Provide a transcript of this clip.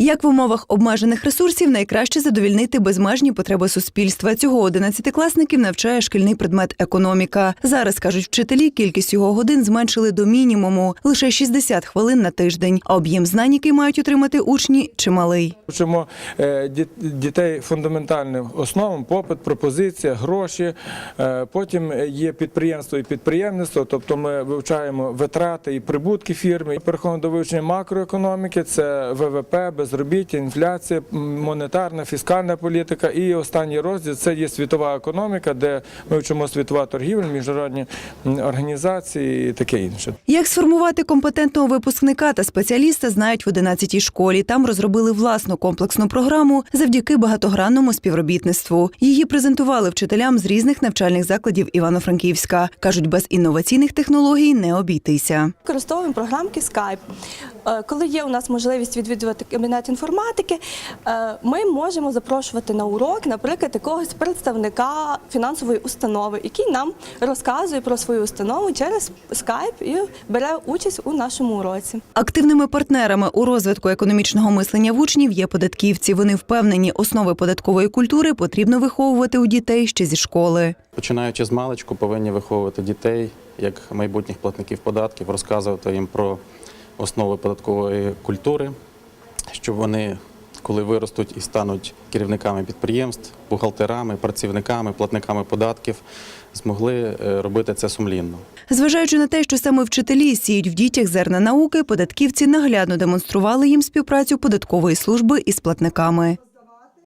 Як в умовах обмежених ресурсів найкраще задовільнити безмежні потреби суспільства? Цього одинадцятикласників навчає шкільний предмет економіка. Зараз кажуть вчителі, кількість його годин зменшили до мінімуму лише 60 хвилин на тиждень. А об'єм знань, який мають отримати учні, чималий. Вчимо е, дітей фундаментальним основам, попит, пропозиція, гроші. Е, Потім є підприємство і підприємництво, тобто ми вивчаємо витрати і прибутки фірми. Переходимо до вивчення макроекономіки, це ВВП, безробіття, інфляція, монетарна, фіскальна політика. І останній розділ це є світова економіка, де ми вчимо світова торгівля, міжнародні організації і таке інше. Як сформувати компетентного випускника та спеціаліста, знають в 11-й школі. Там розробили власну комплексну програму завдяки багатогранному співробітництву. Її презентували вчителям з різних навчальних закладів Івано-Франківська. кажуть, без інноваційних технологій не обійтися. Використовуємо програмки Skype. Е, Коли є у нас можливість відвідувати кабінет інформатики, е, ми можемо запрошувати на урок, наприклад, якогось представника фінансової установи, який нам розказує про свою установу через Skype і бере участь у нашому уроці. Активними партнерами у розвитку економічного мислення в учнів є податківці. Вони впевнені, основи податкової культури потрібно виховувати у дітей ще зі школи. Починаючи з маличку, повинні виховувати дітей як майбутніх платників податків, розказувати їм про основи податкової культури, щоб вони, коли виростуть і стануть керівниками підприємств, бухгалтерами, працівниками, платниками податків, змогли е, робити це сумлінно. Зважаючи на те, що саме вчителі сіють в дітях зерна науки, податківці наглядно демонстрували їм співпрацю податкової служби із платниками.